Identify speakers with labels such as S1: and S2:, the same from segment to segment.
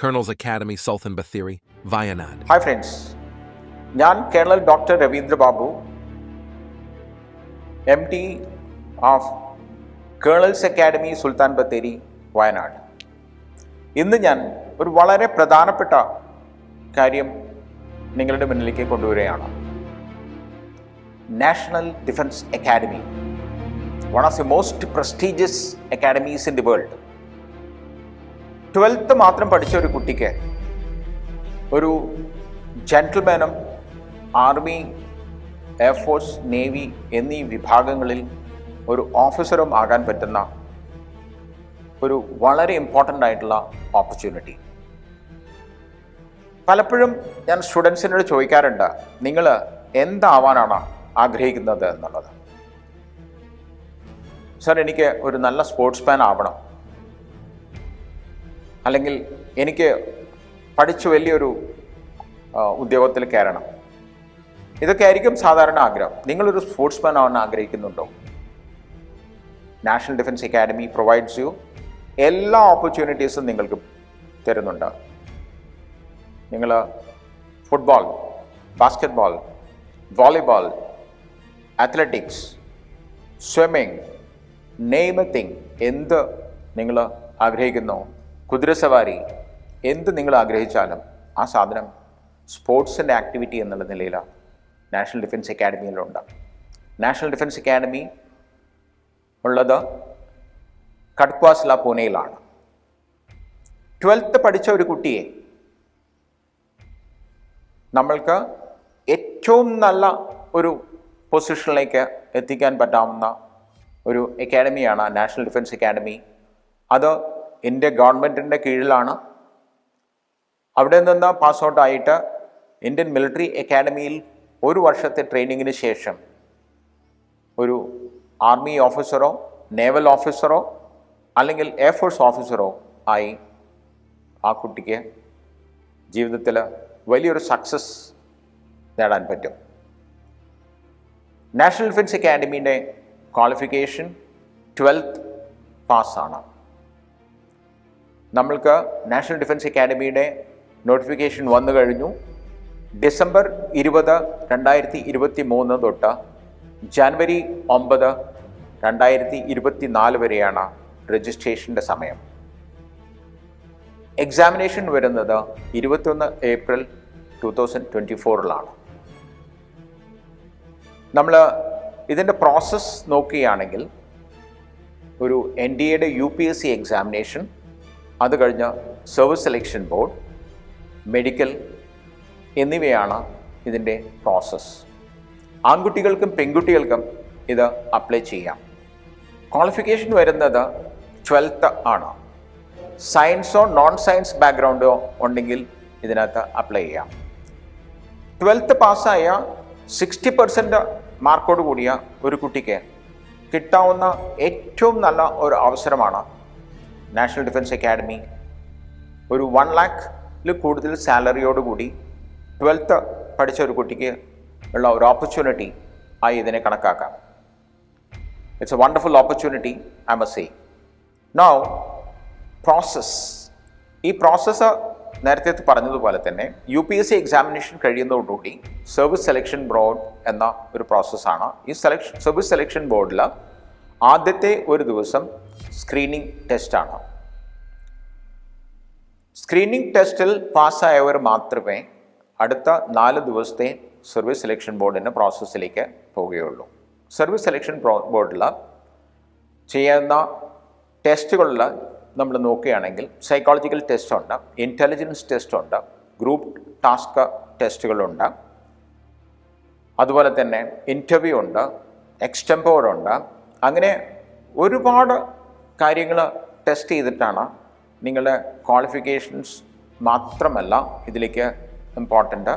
S1: Colonel's Academy, Sultan Bathiri, Vayanad.
S2: Hi friends ഞാൻ colonel doctor Ravindra Babu M T of Colonel's Academy Sultan Bathery Wayanad. ഇന്ന് ഞാൻ ഒരു വളരെ പ്രധാനപ്പെട്ട കാര്യം നിങ്ങളുടെ മുന്നിലേക്ക് കൊണ്ടുവരികയാണ്. National Defence Academy one of the most prestigious academies in the world twelfth മാത്രം പഠിച്ച ഒരു കുട്ടിക്ക് ഒരു ജെന്റിൽമാനും ആർമി എയർഫോഴ്സ് നേവി എന്നീ വിഭാഗങ്ങളിൽ ഒരു ഓഫീസറും ആകാൻ പറ്റുന്ന ഒരു വളരെ ഇമ്പോർട്ടന്റ് ആയിട്ടുള്ള ഓപ്പർച്യൂണിറ്റി പലപ്പോഴും ഞാൻ സ്റ്റുഡൻസിനോട് ചോദിക്കാറുണ്ട് നിങ്ങൾ എന്താവാനാണ് ആഗ്രഹിക്കുന്നത് എന്നുള്ളത്? സാർ എനിക്ക് ഒരു നല്ല സ്പോർട്സ് മാൻ ആവണം. അല്ലെങ്കിൽ എനിക്ക് പഠിച്ചു വലിയൊരു ഉദ്യോഗത്തിൽ കയറണം. ഇതൊക്കെ ആയിരിക്കും സാധാരണ ആഗ്രഹം. നിങ്ങളൊരു സ്പോർട്സ് മാൻ ആവാൻ ആഗ്രഹിക്കുന്നുണ്ടോ? National Defence Academy provides you. എല്ലാ ഓപ്പർച്യൂണിറ്റീസും നിങ്ങൾക്ക് തരുന്നുണ്ട്. നിങ്ങൾ football basketball volleyball athletics swimming നെയ്മത്തിങ് എന്ത് നിങ്ങൾ ആഗ്രഹിക്കുന്നു കുതിരസവാരി എന്ത് നിങ്ങൾ ആഗ്രഹിച്ചാലും ആ സാധനം സ്പോർട്സിന്റെ ആക്ടിവിറ്റി എന്നുള്ള നിലയിലാണ് നാഷണൽ ഡിഫൻസ് അക്കാഡമിയിലുണ്ട്. നാഷണൽ ഡിഫൻസ് അക്കാഡമി ഉള്ളത് കട്ക്വാസ്ല പൂനെയിലാണ്. ട്വൽത്ത് പഠിച്ച ഒരു കുട്ടിയെ നമ്മൾക്ക് ഏറ്റവും നല്ല ഒരു പൊസിഷനിലേക്ക് എത്തിക്കാൻ പറ്റാവുന്ന ഒരു അക്കാഡമിയാണ് നാഷണൽ ഡിഫൻസ് അക്കാഡമി. അത് ഇന്ത്യ ഗവൺമെന്റിന്റെ കീഴിലാണ്. അവിടെ നിന്ന് പാസ് ഔട്ട് ആയിട്ട് ഇന്ത്യൻ മിലിറ്ററി അക്കാഡമിയിൽ ഒരു വർഷത്തെ ട്രെയിനിങ്ങിന് ശേഷം ഒരു ആർമി ഓഫീസറോ നേവൽ ഓഫീസറോ അല്ലെങ്കിൽ എയർഫോഴ്സ് ഓഫീസറോ ആയി ആ കുട്ടിക്ക് ജീവിതത്തിൽ വലിയൊരു സക്സസ് നേടാൻ പറ്റും. നാഷണൽ ഡിഫൻസ് അക്കാഡമിയുടെ ക്വാളിഫിക്കേഷൻ ട്വൽത്ത് പാസ്സാണ് നമ്മൾക്ക് നാഷണൽ ഡിഫൻസ് അക്കാഡമിയുടെ നോട്ടിഫിക്കേഷൻ വന്നു കഴിഞ്ഞു. ഡിസംബർ ഇരുപത് രണ്ടായിരത്തി ഇരുപത്തി മൂന്ന് തൊട്ട് ജനുവരി ഒമ്പത് രണ്ടായിരത്തി ഇരുപത്തി നാല് വരെയാണ് രജിസ്ട്രേഷന്റെ സമയം. എക്സാമിനേഷൻ വരുന്നത് ഇരുപത്തൊന്ന് ഏപ്രിൽ ടു തൗസൻഡ് ട്വന്റി ഫോറിലാണ്. നമ്മൾ ഇതിന്റെ പ്രോസസ്സ് നോക്കുകയാണെങ്കിൽ ഒരു എൻ ഡി എയുടെ U P S C examination അത് കഴിഞ്ഞ് സർവീസ് സെലക്ഷൻ ബോർഡ് മെഡിക്കൽ എന്നിവയാണ് ഇതിന്റെ പ്രോസസ്സ് ആൺകുട്ടികൾക്കും പെൺകുട്ടികൾക്കും ഇത് അപ്ലൈ ചെയ്യാം. ക്വാളിഫിക്കേഷൻ വരുന്നത് ട്വൽത്ത് ആണ്. സയൻസോ നോൺ സയൻസ് ബാക്ക്ഗ്രൗണ്ടോ ഉണ്ടെങ്കിൽ ഇതിനകത്ത് അപ്ലൈ ചെയ്യാം. ട്വൽത്ത് പാസ്സായ സിക്സ്റ്റി പെർസെന്റ് മാർക്കോട് കൂടിയ ഒരു കുട്ടിക്ക് കിട്ടാവുന്ന ഏറ്റവും നല്ല ഒരു അവസരമാണ് നാഷണൽ ഡിഫൻസ് അക്കാഡമി ഒരു വൺ ലാക്കിൽ കൂടുതൽ സാലറിയോടുകൂടി ട്വൽത്ത് പഠിച്ച ഒരു കുട്ടിക്ക് ഉള്ള ഒരു ഓപ്പർച്യൂണിറ്റി ആയി ഇതിനെ കണക്കാക്കാം. It's a wonderful opportunity I must say now process ഈ പ്രോസസ്സ് നേരത്തെ പറഞ്ഞതുപോലെ തന്നെ U P S C examination കഴിയുന്നതോടുകൂടി service selection board എന്ന ഒരു പ്രോസസ്സാണ് ഈ സെലക്ഷൻ സർവീസ് സെലക്ഷൻ ബോർഡിൽ ആദ്യത്തെ ഒരു ദിവസം സ്ക്രീനിങ് ടെസ്റ്റാണ് സ്ക്രീനിങ് ടെസ്റ്റിൽ പാസ്സായവർ മാത്രമേ അടുത്ത നാല് ദിവസത്തെ സർവീസ് സെലക്ഷൻ ബോർഡിന്റെ പ്രോസസ്സിലേക്ക് പോവുകയുള്ളൂ. സർവീസ് സെലക്ഷൻ ബോർഡിൽ ചെയ്യുന്ന ടെസ്റ്റുകളിൽ നമ്മൾ നോക്കുകയാണെങ്കിൽ സൈക്കോളജിക്കൽ ടെസ്റ്റ് ഉണ്ട് ഇന്റലിജൻസ് ടെസ്റ്റ് ഉണ്ട് ഗ്രൂപ്പ് ടാസ്ക് ടെസ്റ്റുകളുണ്ട് അതുപോലെ തന്നെ ഇന്റർവ്യൂ ഉണ്ട് എക്സ്റ്റംപോർഡ് ഉണ്ട് അങ്ങനെ ഒരുപാട് കാര്യങ്ങൾ ടെസ്റ്റ് ചെയ്തിട്ടാണ് നിങ്ങളുടെ ക്വാളിഫിക്കേഷൻസ് മാത്രമല്ല ഇതിലേക്ക് important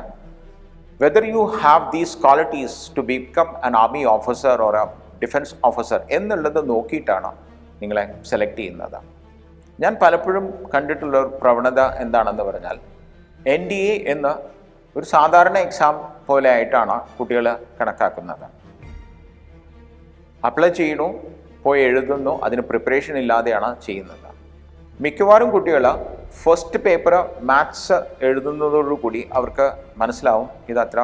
S2: whether you have these qualities to become an army officer or a defence officer എന്നുള്ളത് നോക്കിയിട്ടാണ് നിങ്ങളെ സെലക്ട് ചെയ്യുന്നത്. ഞാൻ പലപ്പോഴും കണ്ടിട്ടുള്ള ഒരു പ്രവണത എന്താണെന്ന് പറഞ്ഞാൽ എൻ ഡി എ എന്ന ഒരു സാധാരണ എക്സാം പോലെ ആയിട്ടാണ് കുട്ടികൾ കണക്കാക്കുന്നത്. അപ്ലൈ ചെയ്യണോ പോയി എഴുതുന്നോ അതിന് പ്രിപ്പറേഷൻ ഇല്ലാതെയാണ് ചെയ്യുന്നത്. മിക്കവാറും കുട്ടികൾ ഫസ്റ്റ് പേപ്പർ മാത്സ് എഴുതുന്നതോടുകൂടി അവർക്ക് മനസ്സിലാവും ഇതത്ര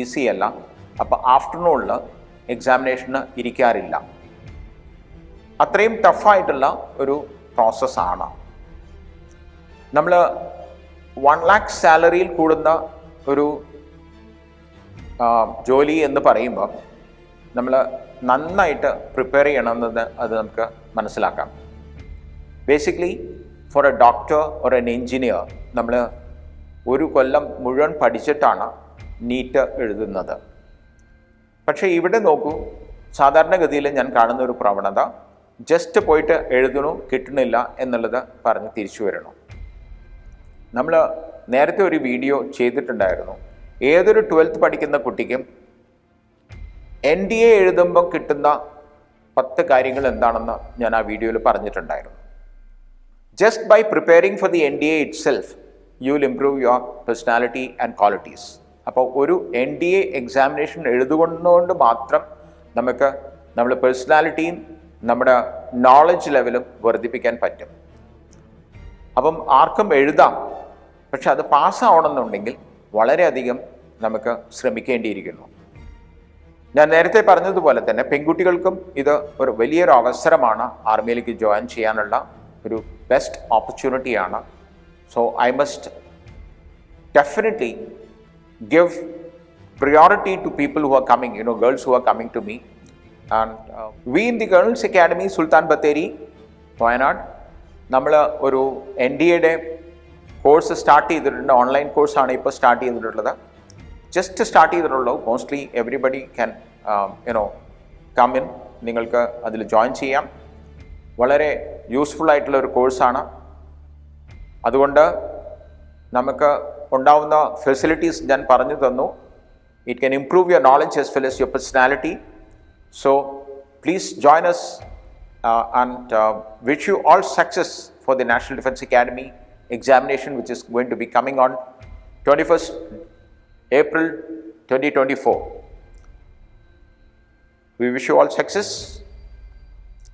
S2: ഈസി അല്ല. അപ്പോൾ ആഫ്റ്റർനൂണിൽ എക്സാമിനേഷന് ഇരിക്കാറില്ല. അത്രയും ടഫായിട്ടുള്ള ഒരു പ്രോസസ്സാണ് നമ്മൾ വൺ ലാക്ക് സാലറിയിൽ കൂടുന്ന ഒരു ജോലി എന്ന് പറയുമ്പോൾ നമ്മൾ നന്നായിട്ട് പ്രിപ്പയർ ചെയ്യണമെന്നത് അത് നമുക്ക് മനസ്സിലാക്കാം. Basically for a doctor or an engineer നമ്മൾ ഒരു കൊല്ലം മുഴുവൻ പഠിച്ചിട്ടാണ് നീറ്റ് എഴുതുന്നത്. പക്ഷേ ഇവിടെ നോക്കൂ സാധാരണഗതിയിൽ ഞാൻ കാണുന്ന ഒരു പ്രവണത ജസ്റ്റ് പോയിട്ട് എഴുതണു കിട്ടണില്ല എന്നുള്ളത് പറഞ്ഞ് തിരിച്ചു വരണം. നമ്മൾ നേരത്തെ ഒരു വീഡിയോ ചെയ്തിട്ടുണ്ടായിരുന്നു. ഏതൊരു ട്വൽത്ത് പഠിക്കുന്ന കുട്ടിക്കും എൻ ഡി എ എഴുതുമ്പോൾ കിട്ടുന്ന പത്ത് കാര്യങ്ങൾ എന്താണെന്ന് ഞാൻ ആ വീഡിയോയിൽ പറഞ്ഞിട്ടുണ്ടായിരുന്നു. Just by preparing for the N D A itself you will improve your personality and qualities അപ്പോൾ ഒരു എൻ ഡി എ എക്സാമിനേഷൻ എഴുതുകൊണ്ടുകൊണ്ട് മാത്രം നമുക്ക് നമ്മുടെ പേഴ്സണാലിറ്റിയും നമ്മുടെ നോളജ് ലെവലും വർദ്ധിപ്പിക്കാൻ പറ്റും. അപ്പം ആർക്കും എഴുതാം പക്ഷെ അത് പാസ്സാവണമെന്നുണ്ടെങ്കിൽ വളരെയധികം നമുക്ക് ശ്രമിക്കേണ്ടിയിരിക്കുന്നു. ഞാൻ നേരത്തെ പറഞ്ഞതുപോലെ തന്നെ പെൺകുട്ടികൾക്കും ഇത് ഒരു വലിയൊരു അവസരമാണ് ആർമിയിലേക്ക് ജോയിൻ ചെയ്യാനുള്ള ഒരു best ഓപ്പർച്യൂണിറ്റിയാണ് so I must definitely give priority to people who are coming, you know, girls who are coming to me. And uh, we in the Girls Academy, Sultan Batheri, Wayanad നമ്മൾ ഒരു N D എയുടെ course start ചെയ്തിട്ടുണ്ട്. Online കോഴ്സാണ് ഇപ്പോൾ start ചെയ്തിട്ടുള്ളത്. Just start ചെയ്തിട്ടുള്ളൂ mostly everybody can you know come in നിങ്ങൾക്ക് അതിൽ ജോയിൻ ചെയ്യാം. വളരെ യൂസ്ഫുൾ ആയിട്ടുള്ള ഒരു കോഴ്സാണ് അതുകൊണ്ട് നമുക്ക് ഉണ്ടാവുന്ന ഫെസിലിറ്റീസ് ഞാൻ പറഞ്ഞു തന്നു. It can improve your knowledge as well as your personality so please join us and wish you all success for the National Defence Academy examination which is going to be coming on 21st April 2024. We wish you all success.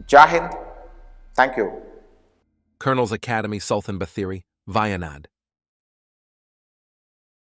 S2: Jai Hind. Thank you.
S1: Colonel's Academy, Sultan Bathiri, Vayanad.